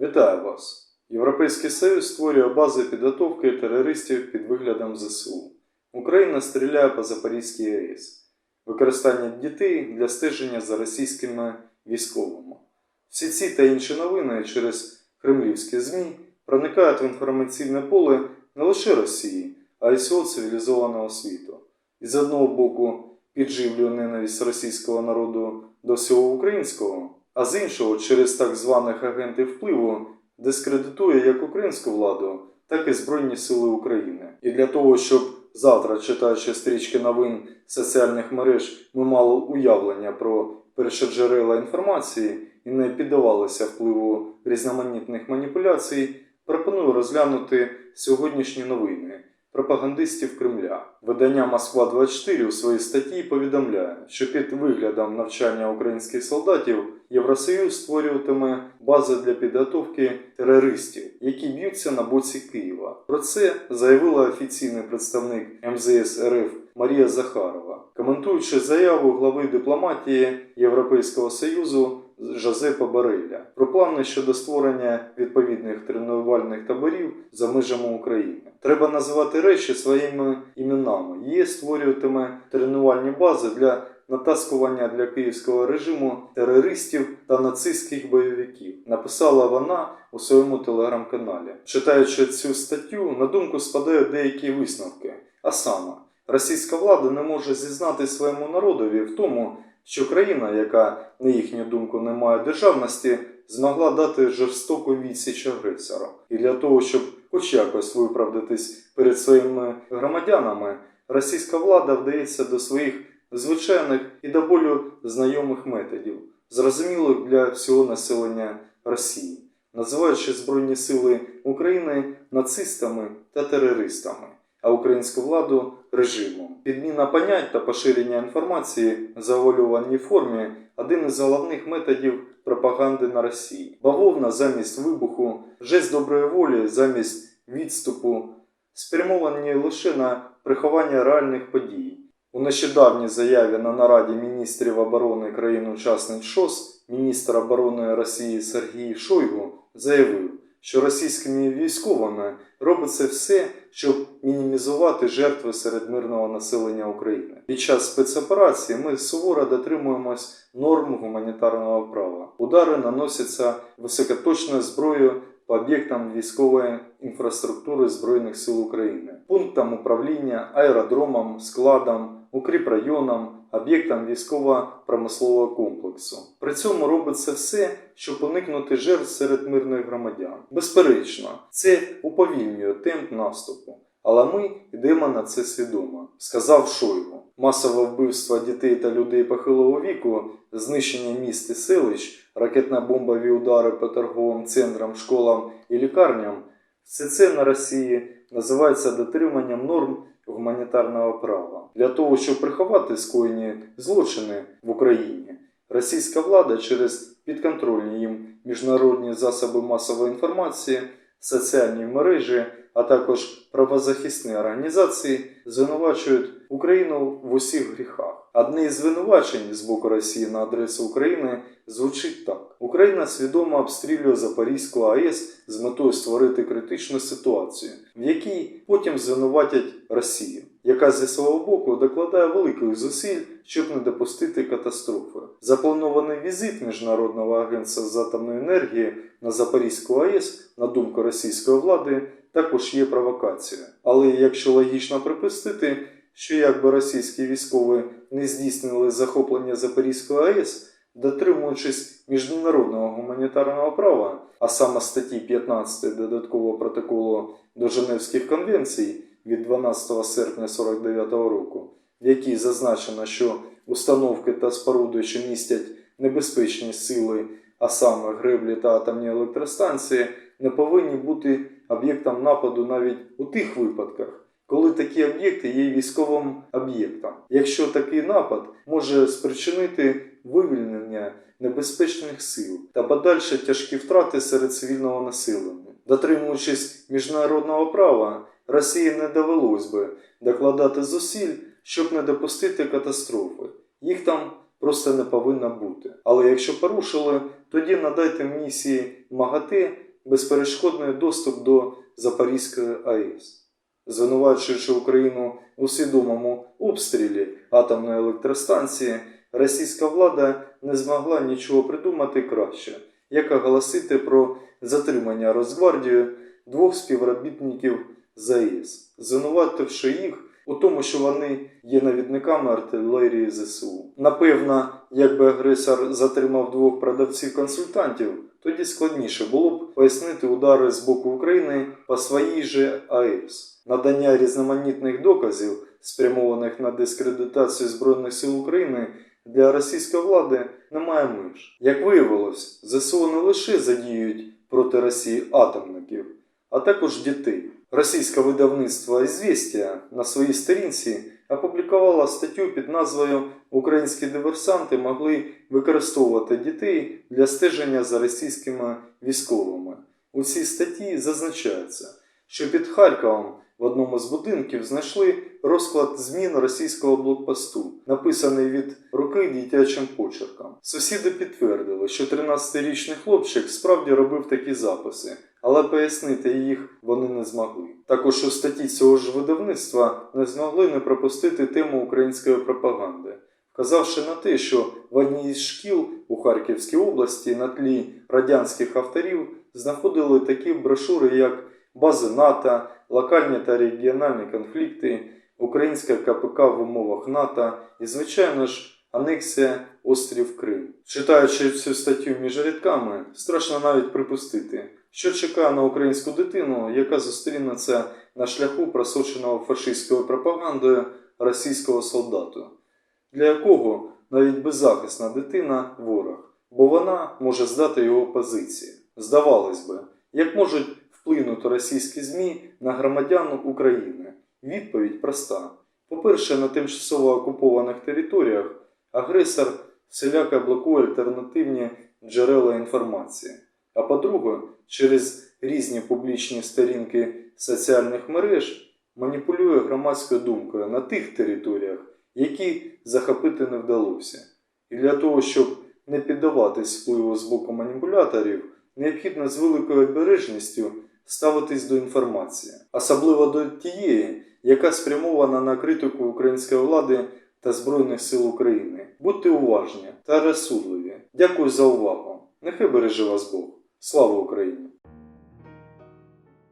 Вітаю вас! Європейський Союз створює бази підготовки терористів під виглядом ЗСУ. Україна стріляє по Запорізькій АЕС. Використання дітей для стеження за російськими військовими. Всі ці та інші новини через кремлівські ЗМІ проникають в інформаційне поле не лише Росії, а й всього цивілізованого світу. І з одного боку підживлює ненависть російського народу до всього українського, а з іншого, через так званих агентів впливу, дискредитує як українську владу, так і Збройні Сили України. І для того, щоб завтра, читаючи стрічки новин соціальних мереж, ми мали уявлення про першоджерела інформації і не піддавалися впливу різноманітних маніпуляцій, пропоную розглянути сьогоднішні новини пропагандистів Кремля. Видання Москва 24 у своїй статті повідомляє, що під виглядом навчання українських солдатів Євросоюз створюватиме бази для підготовки терористів, які б'ються на боці Києва. Про це заявила офіційний представник МЗС РФ Марія Захарова, коментуючи заяву глави дипломатії Європейського Союзу Жозепа Бареля про плани щодо створення відповідних тренувальних таборів за межами України. Треба називати речі своїми іменами. ЄС створюватиме тренувальні бази для натаскування для київського режиму терористів та нацистських бойовиків, написала вона у своєму телеграм-каналі. Читаючи цю статтю, на думку спадають деякі висновки. А саме, російська влада не може зізнати своєму народові в тому, що країна, яка, на їхню думку, не має державності, змогла дати жорстоку відсіч агресору. І для того, щоб хоч якось виправдатись перед своїми громадянами, російська влада вдається до своїх звичайних і до болю знайомих методів, зрозумілих для всього населення Росії, називаючи Збройні Сили України нацистами та терористами, а українську владу режимом. Підміна понять та поширення інформації в завуальованій формі один із головних методів пропаганди на Росії. Бавовна замість вибуху, жест доброї волі замість відступу, спрямовані лише на приховання реальних подій. У нещодавній заяві на нараді міністрів оборони країн-учасниць ШОС міністр оборони Росії Сергій Шойгу заявив, що російськими військовими робиться все, щоб мінімізувати жертви серед мирного населення України. Під час спецоперації ми суворо дотримуємось норм гуманітарного права. Удари наносяться високоточною зброєю по об'єктам військової інфраструктури Збройних сил України, пунктам управління, аеродромам, складам, укріпрайонам, об'єктам військово-промислового комплексу. При цьому робиться все, щоб уникнути жертв серед мирних громадян. Безперечно, це уповільнює темп наступу. Але ми йдемо на це свідомо, сказав Шойгу. Масове вбивство дітей та людей похилого віку, знищення міст і селищ, ракетно-бомбові удари по торговим центрам, школам і лікарням все це на Росії називається дотриманням норм гуманітарного права. Для того, щоб приховати скоєні злочини в Україні, російська влада через підконтрольні їм міжнародні засоби масової інформації, соціальні мережі, а також правозахисні організації звинувачують Україну в усіх гріхах. Одне із звинувачень з боку Росії на адресу України звучить так: Україна свідомо обстрілює Запорізьку АЕС з метою створити критичну ситуацію, в якій потім звинуватять Росію, яка зі свого боку докладає великих зусиль, щоб не допустити катастрофи. Запланований візит Міжнародного агентства з атомної енергії на Запорізьку АЕС, на думку російської влади, також є провокацією. Але якщо логічно припустити, що якби російські військові не здійснили захоплення Запорізької АЕС, дотримуючись міжнародного гуманітарного права, а саме статті 15 додаткового протоколу до Женевських конвенцій від 12 серпня 49 року, в якій зазначено, що установки та споруди, що містять небезпечні сили, а саме греблі та атомні електростанції, не повинні бути об'єктом нападу навіть у тих випадках, коли такі об'єкти є військовим об'єктом. Якщо такий напад може спричинити вивільнення небезпечних сил та подальші тяжкі втрати серед цивільного населення. Дотримуючись міжнародного права, Росії не довелось би докладати зусиль, щоб не допустити катастрофи. Їх там просто не повинно бути. Але якщо порушили, тоді надайте місії МАГАТЕ безперешкодний доступ до Запорізької АЕС. Звинувачуючи Україну у свідомому обстрілі атомної електростанції, російська влада не змогла нічого придумати краще, як оголосити про затримання Росгвардією двох співробітників ЗАЕС, звинувативши їх у тому, що вони є навідниками артилерії ЗСУ. Напевно, якби агресор затримав двох продавців-консультантів, тоді складніше було б пояснити удари з боку України по своїй же АЕС. Надання різноманітних доказів, спрямованих на дискредитацію Збройних сил України, для російської влади немає меж. Як виявилось, ЗСУ не лише задіюють проти Росії атомників, а також дітей. Російське видавництво «Ізвістія» на своїй сторінці опублікувало статтю під назвою Українські диверсанти могли використовувати дітей для стеження за російськими військовими. У цій статті зазначається, що під Харковом в одному з будинків знайшли розклад змін російського блокпосту, написаний від руки дитячим почерком. Сусіди підтвердили, що 13-річний хлопчик справді робив такі записи, але пояснити їх вони не змогли. Також у статті цього ж видавництва не змогли не пропустити тему української пропаганди, вказавши на те, що в одній із шкіл у Харківській області на тлі радянських авторів знаходили такі брошури, як бази НАТО, локальні та регіональні конфлікти, українська КПК в умовах НАТО і, звичайно ж, анексія острів Крим. Читаючи цю статтю між рядками, страшно навіть припустити, що чекає на українську дитину, яка зустрінеться на шляху просоченого фашистською пропагандою російського солдату, для якого навіть беззахисна дитина ворог, бо вона може здати його позиції. Здавалось би, як можуть вплинути російські ЗМІ на громадян України? Відповідь проста. По-перше, на тимчасово окупованих територіях агресор всіляко блокує альтернативні джерела інформації. А по-друге, через різні публічні сторінки соціальних мереж маніпулює громадською думкою на тих територіях, які захопити не вдалося. І для того, щоб не піддаватись впливу з боку маніпуляторів, необхідно з великою обережністю ставитись до інформації, особливо до тієї, яка спрямована на критику української влади та Збройних сил України. Будьте уважні та розсудливі. Дякую за увагу. Нехай береже вас Бог. Слава Україні!